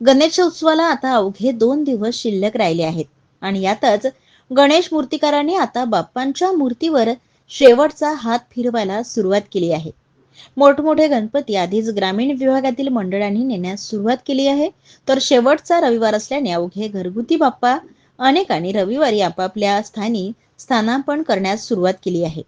गणेशोत्सवाला आता अवघे दोन दिवस शिल्लक राहिले आहेत. आणि यातच गणेश मूर्तिकारांनी आता बाप्पांच्या मूर्तीवर शेवटचा हात फिरवायला सुरुवात केली आहे. मोठमोठे गणपती आधीच ग्रामीण विभागातील मंडळांनी नेण्यास सुरुवात केली आहे. तर शेवटचा रविवार असल्याने अवघे घरगुती बाप्पा अनेकांनी रविवारी आपापल्या स्थानी स्थानापण करण्यास सुरुवात केली आहे.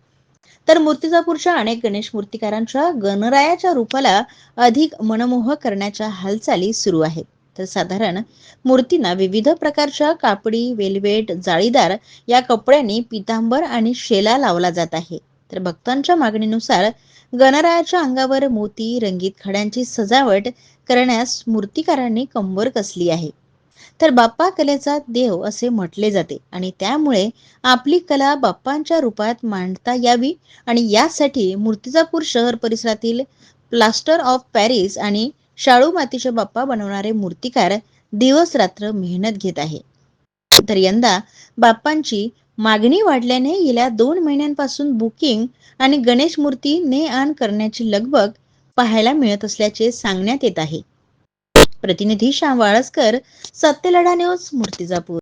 तर मूर्तिजापूरच्या अनेक गणेश मूर्तिकारांच्या गणरायाच्या रूपाला अधिक मनमोहक करण्याच्या हालचाली सुरू आहेत. तर साधारण मूर्तींना विविध प्रकारच्या कापडी वेलवेट जाळीदार या कपड्यांनी पितांबर आणि शेला लावला जात आहे. तर भक्तांच्या मागणीनुसार गणरायाच्या अंगावर मोती रंगीत खड्यांची सजावट करण्यास मूर्तिकारांनी कंबर कसली आहे. तर बाप्पा कलेचा देव असे म्हटले जाते आणि त्यामुळे आपली कला बाप्पांच्या रूपात मांडता यावी आणि यासाठी मूर्तिजापूर शहर परिसरातील प्लास्टर ऑफ पॅरिस आणि शाळू मातीचे बाप्पा बनवणारे मूर्तिकार दिवस रात्र मेहनत घेत आहे. तर यंदा बाप्पांची मागणी वाढल्याने गेल्या दोन महिन्यांपासून बुकिंग आणि गणेश मूर्ती ने आण करण्याची लगबग पाहायला मिळत असल्याचे सांगण्यात येत आहे. प्रतिनिधी श्याम वाळसकर सत्यलढा न्यूज मूर्तिजापूर.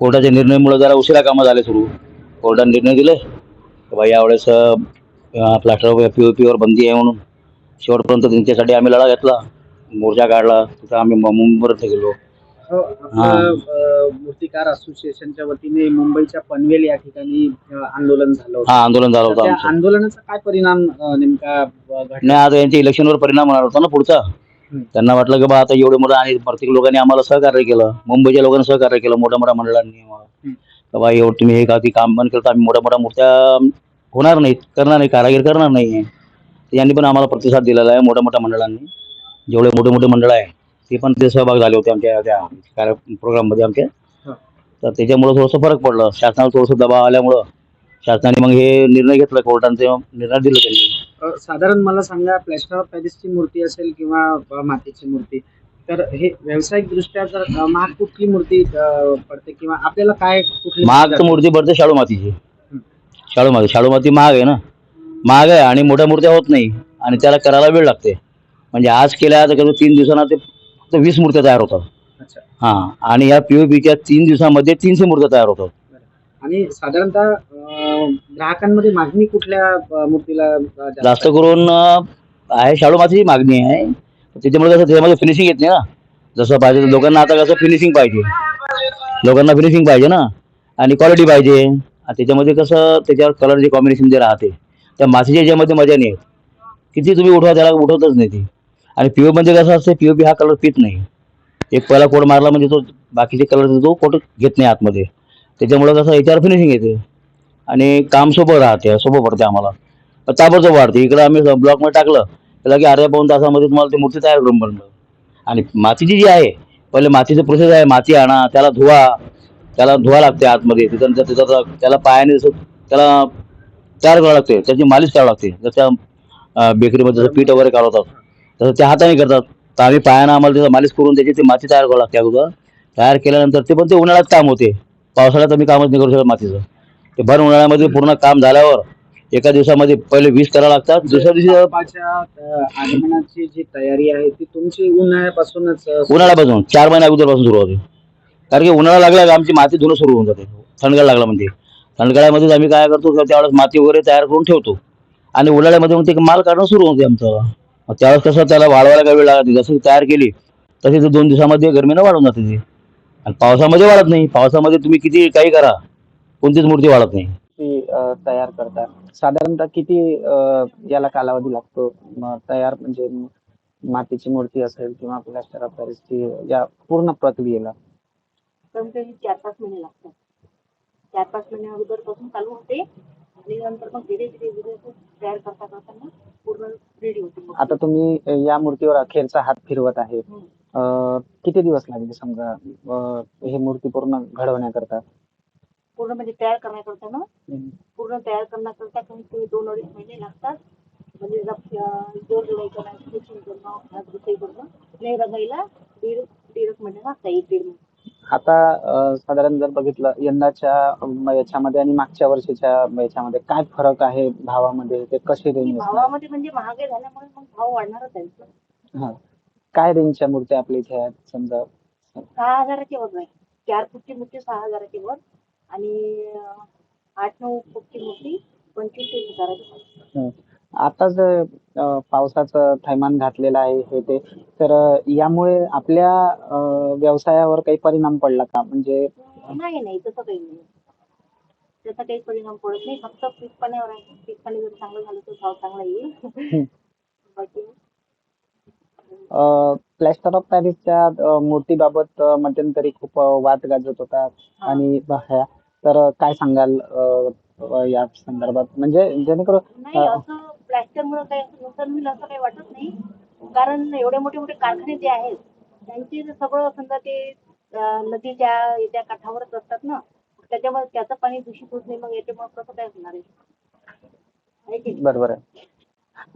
कोर्टाच्या निर्णयामुळे जरा उशिरा कामं झाले सुरू. कोर्टाने निर्णय दिले. बाई यावेळेस प्लास्टर पी ओ पीवर बंदी आहे म्हणून. शेवटपर्यंत त्यांच्यासाठी आम्ही लढा घेतला. मोर्चा काढला. तिथं आम्ही मु- मुंबईपर्यंत गेलो. हो, आपलं, अ, मूर्तिकार असोसिएशनच्या वतीने मुंबईच्या पनवेल या ठिकाणी अ, आंदोलन झालं होतं. हा आंदोलन झालं तर होतं त्या आमचं. आंदोलनाचा काय परिणाम अ, नेमका अ, घडला? नाही आता यांच्या इलेक्शनवर परिणाम होणार होता ना पुढचा. त्यांना वाटलं की बा आता एवढे मोठं आणि प्रत्येक लोकांनी आम्हाला सहकार्य केलं. मुंबईच्या लोकांनी सहकार्य केलं. मोठ्या मोठ्या मंडळांनी आम्हाला. हम्म. तर बा एवढं तुम्ही हे का की काम बंद केलं तर आम्ही मोठ्या मोठ्या मूर्त्या होणार नाहीत. करणार नाही. कारागीर करणार नाही यांनी पण आम्हाला प्रतिसाद दिलेला आहे मोठ्या मोठ्या मंडळांनी. जेवढे मोठे मोठे मंडळ आहे ते पण ते सहभाग झाले होते आमच्या त्या कार्य प्रोग्राममध्ये आमच्या. तर त्याच्यामुळं थोडंसं फरक पडलं. शासनाला थोडंसं दबाव आल्यामुळं शासनाने मग हे निर्णय घेतला कोर्टाने ते निर्णय दिलं त्यांनी. साधारण मला सांगा प्लॅस्टर ऑफ पॅरिसची मूर्ती असेल किंवा मातीची मूर्ती तर हे व्यावसायिक दृष्ट्या जर महाग कुठली मूर्ती पडते किंवा आपल्याला काय कुठली महाग? मूर्ती पडते शाळू मातीची शाळू माती शाळू माती महाग आहे ना. महाग आहे आणि मोठ्या मूर्त्या होत नाही आणि त्याला करायला वेळ लागते. म्हणजे आज केल्या तर तीन दिवसांना ते फक्त वीस मूर्त्या तयार होतात. हां आणि या पी ओ पीच्या तीन दिवसामध्ये तीनशे मूर्त्या तयार होतात. आणि साधारणतः ग्राहकांमध्ये मागणी कुठल्या मूर्तीला जास्त? करून आहे शाळू मातीची मागणी आहे. त्याच्यामुळे कसं त्याच्यामध्ये फिनिशिंग येत नाही ना. जसं पाहिजे लोकांना आता कसं फिनिशिंग पाहिजे. लोकांना फिनिशिंग पाहिजे ना. आणि क्वालिटी पाहिजे. आणि त्याच्यामध्ये कसं त्याच्यावर कलर जे कॉम्बिनेशन जे राहते. त्या मातीच्या याच्यामध्ये मजा नाही किती तुम्ही उठवा त्याला उठवतच नाही ती. आणि पी म्हणजे कसं असते पी ओ पी हा कलर पित नाही. एक पहिला कोड मारला म्हणजे तो बाकीचे कलर तो कोट घेत नाही आतमध्ये. त्याच्यामुळं कसं याच्यावर फिनिशिंग येते. आणि काम सोपं राहते सोपं पडते आम्हाला. ताबडतोब वाढते. इकडं आम्ही ब्लॉकमध्ये टाकलं त्याला की अर्ध्या पाऊन तासामध्ये तुम्हाला ती मूर्ती तयार करून बनलं. आणि मातीची जी आहे पहिले मातीचं प्रोसेस आहे माती आणा त्याला धुवा. त्याला धुवा लागते आतमध्ये. त्याच्यानंतर त्याचा त्याला पायाने त्याला तयार करावं लागते. त्याची मालिश करावं लागते. जसं अं, बेकरीमध्ये जसं पीठ वगैरे काढवतात तसं त्या हाताने करतात. तर आम्ही पायानं आम्हाला त्याचं मालिश करून त्याची ती माती तयार करावं लागते अगोदर. तयार केल्यानंतर ते पण ते उन्हाळ्यात काम होते. पावसाळ्यात आम्ही कामच नाही करू शकत मातीचं. ते भर उन्हाळ्यामध्ये पूर्ण काम झाल्यावर एका दिवसामध्ये पहिले वीस करावं लागतात. दुसऱ्या दिवशी आगमनाची जी तयारी आहे ती तुमची उन्हाळ्यापासूनच उन्हाळ्यापासून चार महिने अगोदरपासून सुरू होते. कारण की उन्हाळा लागला की आमची माती धुणं सुरू होऊन जाते. थंडगाळ लागला म्हणजे. थंडगाळ्यामध्ये आम्ही काय करतो की त्यावेळेस माती वगैरे तयार करून ठेवतो. आणि उन्हाळ्यामध्ये मग ते माल काढणं सुरू होते आमचं. मग त्यावेळेस कसं त्याला वाळवायला काही वेळ लागत जसं तयार केली तशी ते दोन दिवसामध्ये गरमीनं वाढून जाते ती. आणि पावसामध्ये वाढत नाही. पावसामध्ये तुम्ही किती काही करा कोणतीच मूर्ती वाढत नाही. ती तयार करतात. साधारणतः किती याला कालावधी लागतो? म, तयार म्हणजे म, मातीची मूर्ती असेल किंवा प्लॅस्टर ऑफ पॅरिसची या पूर्ण प्रक्रियेला. कमी कमी चार पाच महिने लागतात. चार पाच महिने अगोदरपासून चालू होते. आणि नंतर मग धीरे धीरे धीरे तयार करता करताना पूर्ण रेडी होते मग. आता तुम्ही या मूर्तीवर अखेरचा हात फिरवत आहे. हम्म. अ, किती दिवस लागले समजा अ, ही मूर्ती पूर्ण घडवण्याकरता? पूर्ण म्हणजे तयार करण्याकरता ना? पूर्ण तयार करण्याकरता कमीत कमी दोन अडीच महिने लागतात. म्हणजे रफ- अं, जोर जोडाई करणं करणं हात गुसाई करणं आणि रंगाईला दीड दीडच महिने लागतात एक दीड महिने. आता साधारण जर बघितलं यंदाच्या याच्यामध्ये आणि मागच्या वर्षीच्या याच्यामध्ये काय फरक आहे भावामध्ये? ते कसे रेंज भावामध्ये म्हणजे महागाई झाल्यामुळे मग भाव वाढणारच आहे हा. काय रेंजच्या मूर्त्या आपल्या इथे आहेत? समजा. सहा हजाराची वर आहे चार फुटची मूर्ती सहा हजाराची वर आणि आठ नऊ फुटची मूर्ती पंचवीस हजाराची आता जर अं, पावसाचं थैमान घातलेलं आहे हे ते तर अं, यामुळे आपल्या अं, व्यवसायावर काही परिणाम पडला का? म्हणजे नाही नाही तसं काही नाही. त्याचा काही परिणाम पडत नाही. फक्त पीक पाण्यावर आहे. पीक पाणी जर चांगलं झालं तर भाव चांगला येईल. बाकी प्लॅस्टर ऑफ पॅरिसच्या अं, मूर्तीबाबत अं, मध्यंतरी खूप अं, वाद गाजत होता. आणि ह्या तर अं, काय सांगाल? अं, अं, या संदर्भात. म्हणजे जेणेकरून नाही हा. असं प्लॅस्टरमुळे काही असं नुकसान होईल असं काही वाटत नाही. कारण एवढे मोठे मोठे कारखाने जे आहेत त्यांचे जे सगळं समजा ते अं, नदीच्या याच्या काठावरच असतात ना. त्याच्यामुळे त्याचं पाणी दूषित होत नाही मग याच्यामुळे कसं काय होणार आहे? आहे की नाही? बरोबर आहे.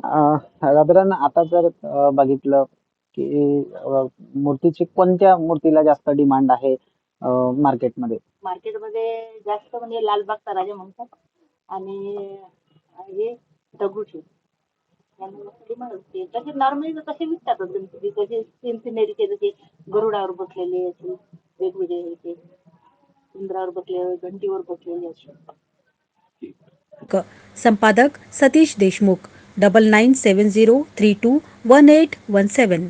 अं, साधारण आता जर अं, बघितलं की अं, मूर्तीची कोणत्या मूर्तीला जास्त डिमांड आहे? मार्केटमध्ये. मार्केटमध्ये जास्त म्हणजे लालबागचा राजा म्हणतात. आणि हे दगडूशेठ. तसे नॉर्मली तसे विकतातच गणपती कसे सिनसिनेरीचे जसे गरुडावर बसलेले असे वेगवेगळे ते. उंदरावर बसलेले घंटीवर बसलेले असे. क संपादक Satish Deshmukh double nine seven zero three two one eight one seven